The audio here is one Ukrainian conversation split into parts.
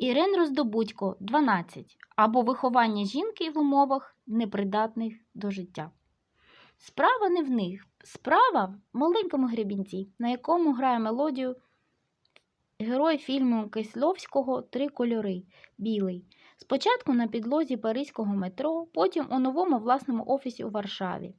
Ірен Роздобудько 12. Або виховання жінки в умовах непридатних до життя. Справа не в них. Справа в маленькому гребінці, на якому грає мелодію герой фільму Кисловського Три кольори білий. Спочатку на підлозі паризького метро, потім у новому власному офісі у Варшаві.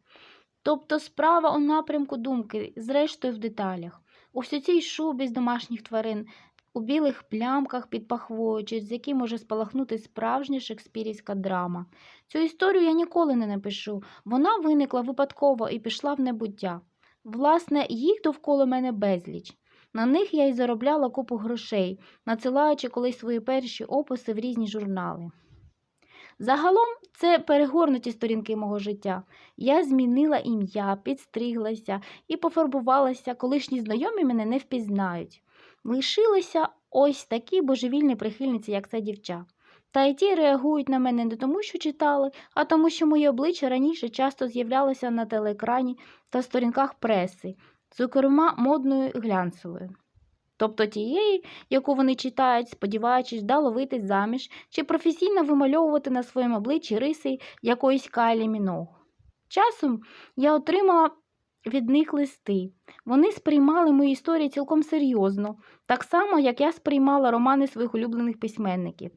Тобто справа у напрямку думки, зрештою в деталях. У всій цій шубі з домашніх тварин, у білих плямках під пахвою, через які може спалахнути справжня шекспірівська драма. Цю історію я ніколи не напишу. Вона виникла випадково і пішла в небуття. Власне, їх довкола мене безліч. На них я й заробляла купу грошей, надсилаючи колись свої перші описи в різні журнали. Загалом це перегорнуті сторінки мого життя. Я змінила ім'я, підстриглася і пофарбувалася, колишні знайомі мене не впізнають. Лишилися ось такі божевільні прихильниці, як ця дівча. Та й ті реагують на мене не тому, що читали, а тому, що моє обличчя раніше часто з'являлося на телеекрані та сторінках преси, зокрема модною глянцевою. Тобто тієї, яку вони читають, сподіваючись вдало вийти заміж чи професійно вимальовувати на своєму обличчі риси якоїсь Кайлі Міног. Часом я отримала від них листи. Вони сприймали мої історії цілком серйозно, так само, як я сприймала романи своїх улюблених письменників.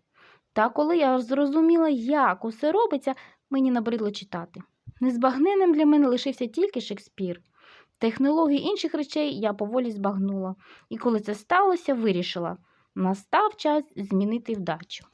Та коли я зрозуміла, як усе робиться, мені набридло читати. Незбагненним для мене лишився тільки Шекспір. Технології інших речей я поволі збагнула, і коли це сталося, вирішила настав час змінити вдачу.